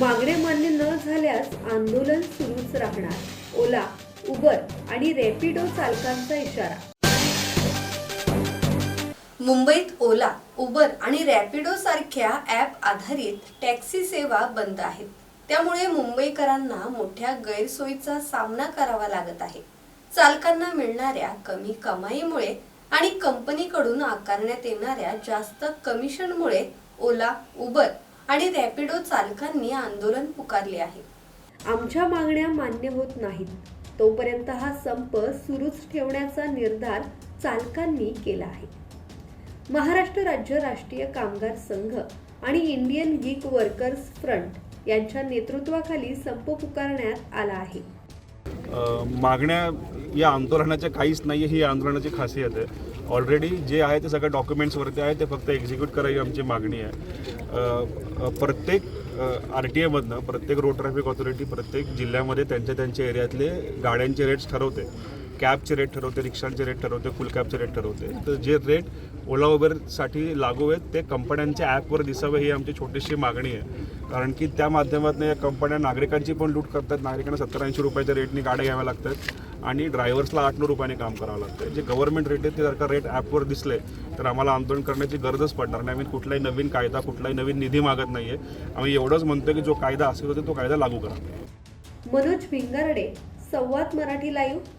मागण्या मान्य न झाल्यास आंदोलन सुरूच राहणार. ओला उबर आणि रॅपिडो चालकांचा इशारा. मुंबईत ओला उबर आणि रॅपिडो सारख्या ॲप आधारित टॅक्सी सेवा बंद आहेत. त्यामुळे मुंबईकरांना मोठ्या गैरसोयीचा सामना करावा लागत आहे. चालकांना मिळणाऱ्या कमी कमाईमुळे आणि कंपनीकडून आकारण्यात येणाऱ्या जास्त कमिशनमुळे ओला उबर आणि रॅपिडो चालकांनी आंदोलन पुकारले आहे. आमच्या मागण्या मान्य होत नाहीत. तोपर्यंत हा संप सुरूच ठेवण्याचा निर्धार चालकांनी केला आहे. महाराष्ट्र राज्य राष्ट्रीय कामगार संघ आणि इंडियन गीक वर्कर्स फ्रंट यांच्या नेतृत्वाखाली संप पुकारण्यात आला आहे. मागण्या या आंदोलनाच्या काहीच नाही ही या आंदोलनाची खासियत आहे. ऑलरेडी जे आहे ते सगळ्या डॉक्युमेंट्सवरती आहे ते फक्त एक्झिक्यूट करायची आमची मागणी आहे. प्रत्येक आर टी एमधनं प्रत्येक रोड ट्रॅफिक ऑथॉरिटी प्रत्येक जिल्ह्यामध्ये त्यांच्या त्यांच्या एरियातले गाड्यांचे रेट्स ठरवते. कॅबचे रेट ठरवते रिक्षांचे रेट ठरवते फुल कॅबचे रेट ठरवते. तर जे रेट ओला उबेरसाठी लागू आहेत ते कंपन्यांच्या ॲपवर दिसावे ही आमची छोटीशी मागणी आहे. कारण की त्या माध्यमातून या कंपन्या नागरिकांची पण लूट करतात. नागरिकांना सत्तर ऐंशी रुपयाच्या रेटनी गाड्या घ्याव्या लागतात. आणि ड्रायव्हर्सला आठ नऊ रुपयाने काम करावं लागतं. जे गव्हर्नमेंट रेट आहे ते जर का रेट ॲपवर दिसले तर आम्हाला आंदोलन करण्याची गरजच पडणार नाही. आम्ही कुठलाही नवीन कायदा कुठलाही नवीन निधी मागत नाही आहे आम्ही एवढंच म्हणतो की जो कायदा असेल होते तो कायदा लागू करा. मनोज भिंगारडे संवाद मराठी लाईव्ह